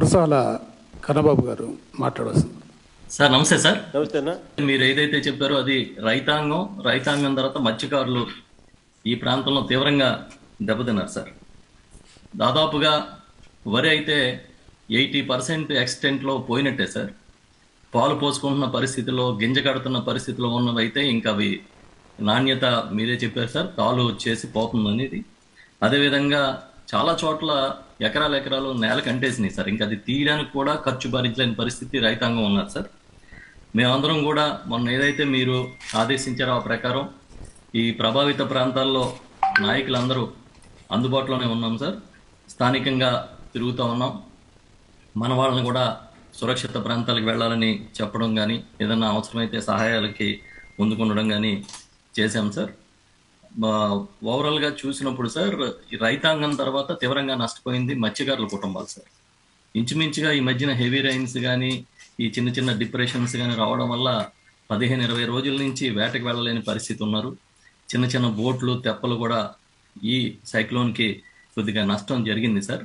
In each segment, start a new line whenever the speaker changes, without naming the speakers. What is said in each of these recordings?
కురసాల కన్నబాబు గారు మాట్లాడవలసింది.
సార్ నమస్తే సార్.
నమస్తే అన్న
మీరు ఏదైతే చెప్పారో అది రైతాంగం రైతాంగం తర్వాత మత్స్యకారులు ఈ ప్రాంతంలో తీవ్రంగా దెబ్బతిన్నారు సార్. దాదాపుగా వరి అయితే ఎయిటీ పర్సెంట్ ఎక్స్టెంట్లో పోయినట్టే సార్. పాలు పోసుకుంటున్న పరిస్థితిలో గింజ కడుతున్న పరిస్థితిలో ఉన్నవైతే ఇంకా అవి నాణ్యత మీరే చెప్పారు సార్ తాలు వచ్చేసి పోతుంది అనేది అదేవిధంగా చాలా చోట్ల ఎకరాల ఎకరాలు నేల కంటేసినాయి సార్. ఇంకా అది తీయడానికి కూడా ఖర్చు భరించలేని పరిస్థితి రైతాంగం ఉన్నారు సార్. మేమందరం కూడా మొన్న ఏదైతే మీరు ఆదేశించారో ఆ ప్రకారం ఈ ప్రభావిత ప్రాంతాల్లో నాయకులందరూ అందుబాటులోనే ఉన్నాం సార్. స్థానికంగా తిరుగుతూ ఉన్నాం. మన వాళ్ళని కూడా సురక్షిత ప్రాంతాలకు వెళ్ళాలని చెప్పడం కానీ ఏదన్నా అవసరమైతే సహాయాలకి ముందుకుండడం కానీ చేశాం సార్. ఓవరాల్గా చూసినప్పుడు సార్ రైతాంగం తర్వాత తీవ్రంగా నష్టపోయింది మత్స్యకారుల కుటుంబాలు సార్. ఇంచుమించుగా ఈ మధ్యన హెవీ రైన్స్ కానీ ఈ చిన్న చిన్న డిప్రెషన్స్ కానీ రావడం వల్ల పదిహేను ఇరవై రోజుల నుంచి వేటకు వెళ్ళలేని పరిస్థితి ఉన్నారు. చిన్న చిన్న బోట్లు తెప్పలు కూడా ఈ సైక్లోన్కి కొద్దిగా నష్టం జరిగింది సార్.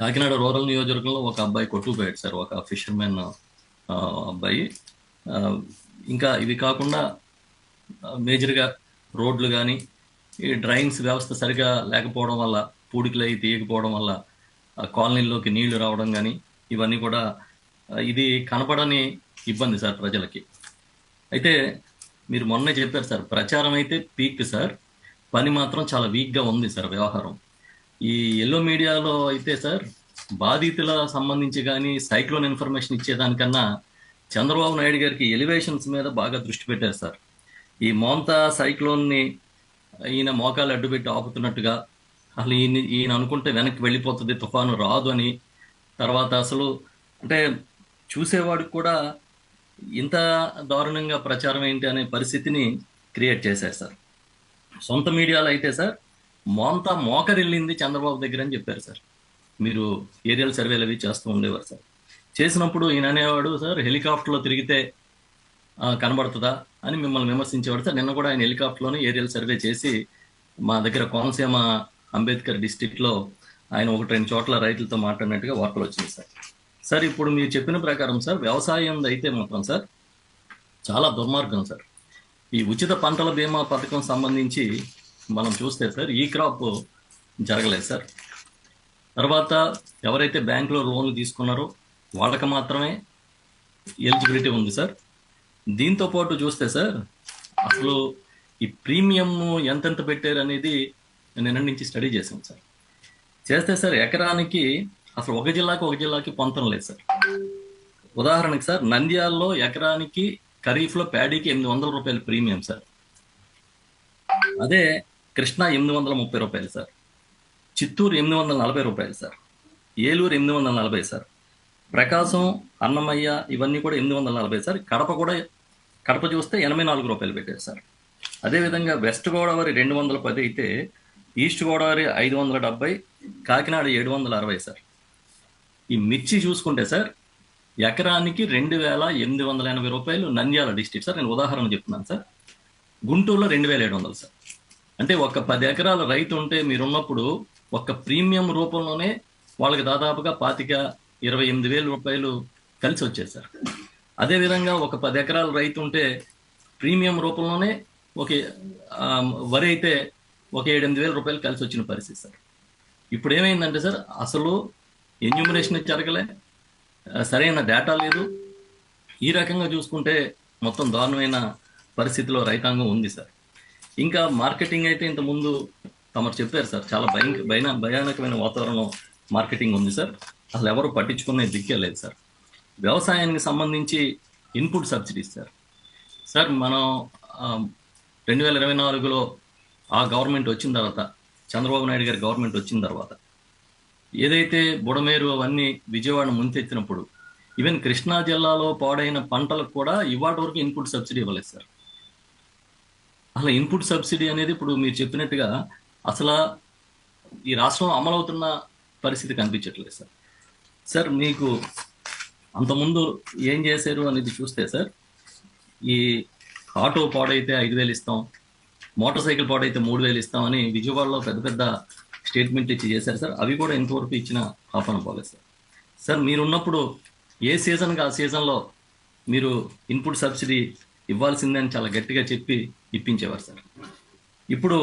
కాకినాడ రూరల్ నియోజకవర్గంలో ఒక అబ్బాయి కొట్టుకుపోయాడు సార్. ఒక ఫిషర్మెన్ అబ్బాయి. ఇంకా ఇవి కాకుండా మేజర్గా రోడ్లు కానీ ఈ డ్రైన్స్ వ్యవస్థ సరిగా లేకపోవడం వల్ల పూడికలు అయి తీయకపోవడం వల్ల ఆ కాలనీల్లోకి నీళ్ళు రావడం కానీ ఇవన్నీ కూడా ఇది కనపడని ఇబ్బంది సార్ ప్రజలకి. అయితే మీరు మొన్నే చెప్పారు సార్ ప్రచారం అయితే పీక్ సార్ పని మాత్రం చాలా వీక్గా ఉంది సార్ వ్యవహారం. ఈ ఎల్లో మీడియాలో అయితే సార్ బాధితుల సంబంధించి కానీ సైక్లోన్ ఇన్ఫర్మేషన్ ఇచ్చేదానికన్నా చంద్రబాబు నాయుడు గారికి ఎలివేషన్స్ మీద బాగా దృష్టి పెట్టారు సార్. ఈ మోంతా సైక్లోన్ని ఈయన మోకాలు అడ్డుపెట్టి ఆపుతున్నట్టుగా అసలు ఈయన ఈయన అనుకుంటే వెనక్కి వెళ్ళిపోతుంది తుఫాను రాదు అని. తర్వాత అసలు అంటే చూసేవాడికి కూడా ఇంత దారుణంగా ప్రచారం ఏంటి అనే పరిస్థితిని క్రియేట్ చేశారు సార్. సొంత మీడియాలో అయితే సార్ మోంతా మోకరిల్లింది చంద్రబాబు దగ్గర అని చెప్పారు సార్. మీరు ఏరియల్ సర్వేలు అవి చేస్తూ ఉండేవారు సార్. చేసినప్పుడు ఈయన అనేవాడు సార్ హెలికాప్టర్లో తిరిగితే కనబడుతుందా అని మిమ్మల్ని విమర్శించేవాడు సార్ నిన్న కూడా ఆయన హెలికాప్టర్లోనే ఏరియల్ సర్వే చేసి మా దగ్గర కోనసీమ అంబేద్కర్ డిస్టిక్లో ఆయన ఒకటి రెండు చోట్ల రైతులతో మాట్లాడినట్టుగా వార్తలు వచ్చింది సార్. సార్ ఇప్పుడు మీరు చెప్పిన ప్రకారం సార్ వ్యవసాయం అయితే మాత్రం సార్ చాలా దుర్మార్గం సార్. ఈ ఉచిత పంటల బీమా పథకం సంబంధించి మనం చూస్తే సార్ ఈ క్రాప్ జరగలేదు సార్. తర్వాత ఎవరైతే బ్యాంకులో లోన్లు తీసుకున్నారో వాళ్ళకి మాత్రమే ఎలిజిబిలిటీ ఉంది సార్. దీంతో పాటు చూస్తే సార్ అసలు ఈ ప్రీమియం ఎంతెంత పెట్టారు అనేది నిన్న నుంచి స్టడీ చేశాం సార్. చేస్తే సార్ ఎకరానికి అసలు ఒక జిల్లాకి ఒక జిల్లాకి పొంతం లేదు సార్. ఉదాహరణకి సార్ నంద్యాలలో ఎకరానికి ఖరీఫ్లో ప్యాడీకి ఎనిమిది వందల రూపాయలు ప్రీమియం సార్. అదే కృష్ణా ఎనిమిది వందల ముప్పై రూపాయలు సార్. చిత్తూరు ఎనిమిది వందల నలభై రూపాయలు సార్. ఏలూరు ఎనిమిది వందల నలభై సార్. ప్రకాశం అన్నమయ్య ఇవన్నీ కూడా ఎనిమిది వందల నలభై సార్. కడప కూడా కడప చూస్తే ఎనభై నాలుగు రూపాయలు పెట్టారు సార్. అదేవిధంగా వెస్ట్ గోదావరి రెండు వందల పది అయితే ఈస్ట్ గోదావరి ఐదు వందల డెబ్బై కాకినాడ ఏడు వందల అరవై సార్. ఈ మిర్చి చూసుకుంటే సార్ ఎకరానికి రెండు వేల ఎనిమిది వందల ఎనభై రూపాయలు నంద్యాల డిస్టిక్ సార్. నేను ఉదాహరణ చెప్తున్నాను సార్. గుంటూరులో రెండు వేల ఏడు వందలు సార్. అంటే ఒక పది ఎకరాల రైతు ఉంటే మీరున్నప్పుడు ఒక ప్రీమియం రూపంలోనే వాళ్ళకి దాదాపుగా పాతిక ఇరవై ఎనిమిది వేల రూపాయలు కలిసి వచ్చాయి సార్ అదేవిధంగా ఒక పది ఎకరాల రైతు ఉంటే ప్రీమియం రూపంలోనే ఒక వరి అయితే ఒక ఏడెనిమిది వేల రూపాయలు కలిసి వచ్చిన పరిస్థితి సార్. ఇప్పుడు ఏమైందంటే సార్ అసలు ఎన్యూమరేషన్ జరగలే సరైన డేటా లేదు. ఈ రకంగా చూసుకుంటే మొత్తం దారుణమైన పరిస్థితిలో రైతాంగం ఉంది సార్. ఇంకా మార్కెటింగ్ అయితే ఇంత ముందు తమరు చెప్పారు సార్ చాలా భయం భయాన భయానకమైన వాతావరణం మార్కెటింగ్ ఉంది సార్. అసలు ఎవరు పట్టించుకునే దిక్కే లేదు సార్. వ్యవసాయానికి సంబంధించి ఇన్పుట్ సబ్సిడీస్ సార్. సార్ మనం రెండు వేల ఇరవై నాలుగులో ఆ గవర్నమెంట్ వచ్చిన తర్వాత చంద్రబాబు నాయుడు గారి గవర్నమెంట్ వచ్చిన తర్వాత ఏదైతే బుడమేరు అవన్నీ విజయవాడ ముంచెత్తినప్పుడు ఈవెన్ కృష్ణా జిల్లాలో పాడైన పంటలకు కూడా ఇవాటి వరకు ఇన్పుట్ సబ్సిడీ ఇవ్వలేదు సార్. అసలు ఇన్పుట్ సబ్సిడీ అనేది ఇప్పుడు మీరు చెప్పినట్టుగా అసలు ఈ రాష్ట్రం అమలవుతున్న పరిస్థితి కనిపించట్లేదు సార్. సార్ మీకు అంతకుముందు ఏం చేశారు అనేది చూస్తే సార్ ఈ ఆటో పాడైతే ఐదు వేలు ఇస్తాం మోటార్ సైకిల్ పాడైతే మూడు వేలు ఇస్తామని విజయవాడలో పెద్ద పెద్ద స్టేట్మెంట్ ఇచ్చి చేశారు సార్. అవి కూడా ఇంతవరకు ఇచ్చిన ఆపన పోలేదు సార్. సార్ మీరున్నప్పుడు ఏ సీజన్కి ఆ సీజన్లో మీరు ఇన్పుట్ సబ్సిడీ ఇవ్వాల్సిందే అని చాలా గట్టిగా చెప్పి ఇప్పించేవారు సార్. ఇప్పుడు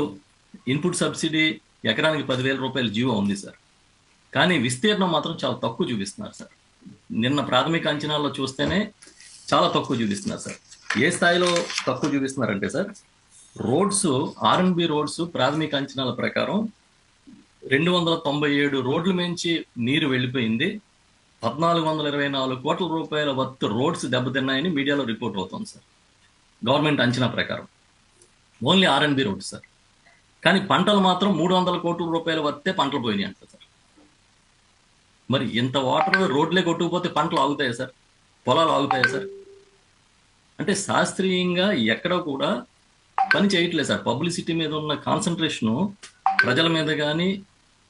ఇన్పుట్ సబ్సిడీ ఎకరానికి పదివేల రూపాయల జీవో ఉంది సార్. కానీ విస్తీర్ణం మాత్రం చాలా తక్కువ చూపిస్తున్నారు సార్. నిన్న ప్రాథమిక అంచనాల్లో చూస్తేనే చాలా తక్కువ చూపిస్తున్నారు సార్. ఏ స్థాయిలో తక్కువ చూపిస్తున్నారంటే సార్ రోడ్స్ ఆర్ఎన్బి రోడ్స్ ప్రాథమిక అంచనాల ప్రకారం రెండు వందల తొంభై ఏడు రోడ్ల మించి నీరు వెళ్ళిపోయింది. పద్నాలుగు వందల ఇరవై నాలుగు కోట్ల రూపాయల వర్త్ రోడ్స్ దెబ్బతిన్నాయని మీడియాలో రిపోర్ట్ అవుతుంది సార్. గవర్నమెంట్ అంచనా ప్రకారం. Only R N B roads sir. కానీ పంటలు మాత్రం మూడు వందల కోట్ల రూపాయల వర్తే పంటలు పోయినాయి అంట సార్. మరి ఇంత వాటర్ రోడ్లే కొట్టుకుపోతే పంటలు ఆగుతాయా సార్? పొలాలు ఆగుతాయా సార్? అంటే శాస్త్రీయంగా ఎక్కడ కూడా పని చేయట్లేదు సార్. పబ్లిసిటీ మీద ఉన్న కాన్సన్ట్రేషను ప్రజల మీద కానీ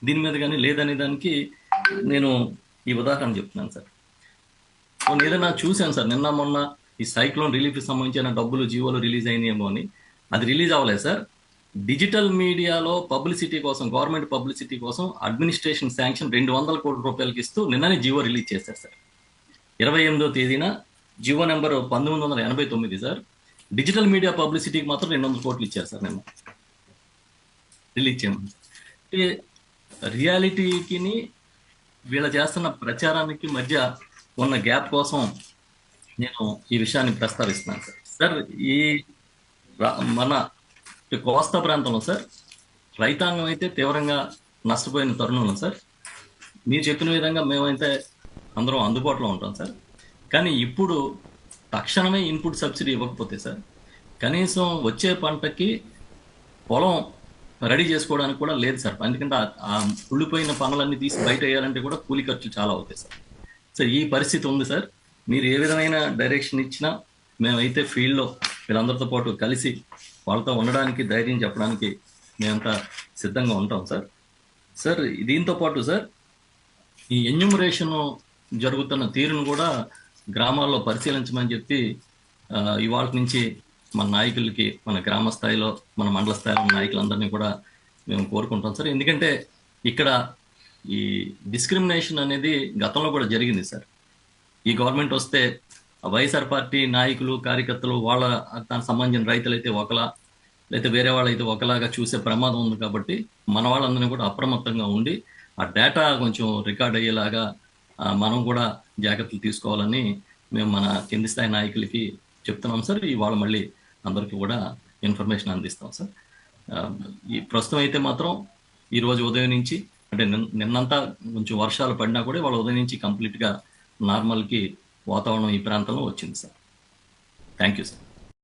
దీని మీద కానీ లేదనే దానికి నేను ఈ ఉదాహరణ చెప్తున్నాను సార్. నేను ఏదైనా చూశాను సార్. నిన్న మొన్న ఈ సైక్లోన్ రిలీఫ్కి సంబంధించిన డబ్బులు జీవోలు రిలీజ్ అయినాయేమో అని. అది రిలీజ్ అవ్వలేదు సార్. డిజిటల్ మీడియాలో పబ్లిసిటీ కోసం గవర్నమెంట్ పబ్లిసిటీ కోసం అడ్మినిస్ట్రేషన్ శాంక్షన్ రెండు వందల కోట్ల రూపాయలకి ఇస్తూ నిన్ననే జీవో రిలీజ్ చేశారు సార్. ఇరవై ఎనిమిదో తేదీన జీవో నెంబర్ పంతొమ్మిది వందల ఎనభై తొమ్మిది సార్. డిజిటల్ మీడియా పబ్లిసిటీకి మాత్రం రెండు వందల కోట్లు ఇచ్చారు సార్ నిన్న. రిలీజ్ చేయమని. రియాలిటీకి వీళ్ళ చేస్తున్న ప్రచారానికి మధ్య ఉన్న గ్యాప్ కోసం నేను ఈ విషయాన్ని ప్రస్తావిస్తున్నాను సార్. సార్ ఈ రా- మన కోస్తా ప్రాంతంలో సార్. రైతాంగం అయితే తీవ్రంగా నష్టపోయిన తరుణంలో సార్. మీరు చెప్పిన విధంగా మేమైతే అందరం అందుబాటులో ఉంటాం సార్. కానీ ఇప్పుడు తక్షణమే ఇన్పుట్ సబ్సిడీ ఇవ్వకపోతే సార్ కనీసం వచ్చే పంటకి పొలం రెడీ చేసుకోవడానికి కూడా లేదు సార్. ఎందుకంటే ఆ- కుళ్ళిపోయిన పనులన్నీ తీసి బయట వేయాలంటే కూడా కూలి ఖర్చులు చాలా అవుతాయి సార్. సార్ ఈ పరిస్థితి ఉంది సార్. మీరు ఏ విధమైన డైరెక్షన్ ఇచ్చినా మేమైతే ఫీల్డ్లో వీళ్ళందరితో పాటు కలిసి వాళ్ళతో ఉండడానికి ధైర్యం చెప్పడానికి మేమంతా సిద్ధంగా ఉంటాం సార్. సార్ దీంతో పాటు సార్ ఈ ఎన్యూమరేషన్ జరుగుతున్న తీరును కూడా గ్రామాల్లో పరిశీలించమని చెప్పి ఇవాళ నుంచి మన నాయకులకి మన గ్రామ స్థాయిలో మన మండల స్థాయిలో నాయకులందరినీ కూడా మేము కోరుకుంటాం సార్. ఎందుకంటే ఇక్కడ ఈ డిస్క్రిమినేషన్ అనేది గతంలో కూడా జరిగింది సార్. ఈ గవర్నమెంట్ వస్తే వైఎస్ఆర్ పార్టీ నాయకులు కార్యకర్తలు వాళ్ళ దానికి సంబంధించిన రైతులైతే ఒకలా లేకపోతే వేరే వాళ్ళైతే ఒకలాగా చూసే ప్రమాదం ఉంది కాబట్టి మన వాళ్ళందరినీ కూడా అప్రమత్తంగా ఉండి ఆ డేటా కొంచెం రికార్డ్ అయ్యేలాగా మనం కూడా జాగ్రత్తలు తీసుకోవాలని మేము మన కింది స్థాయి నాయకులకి చెప్తున్నాం సార్. ఇవాళ మళ్ళీ అందరికీ కూడా ఇన్ఫర్మేషన్ అందిస్తాం సార్. ఈ ప్రస్తుతం అయితే మాత్రం ఈరోజు ఉదయం నుంచి అంటే నిన్నంతా కొంచెం వర్షాలు పడినా కూడా వాళ్ళ ఉదయం నుంచి కంప్లీట్గా నార్మల్కి వాతావరణం ఈ ప్రాంతంలో వచ్చింది సార్. Thank you sir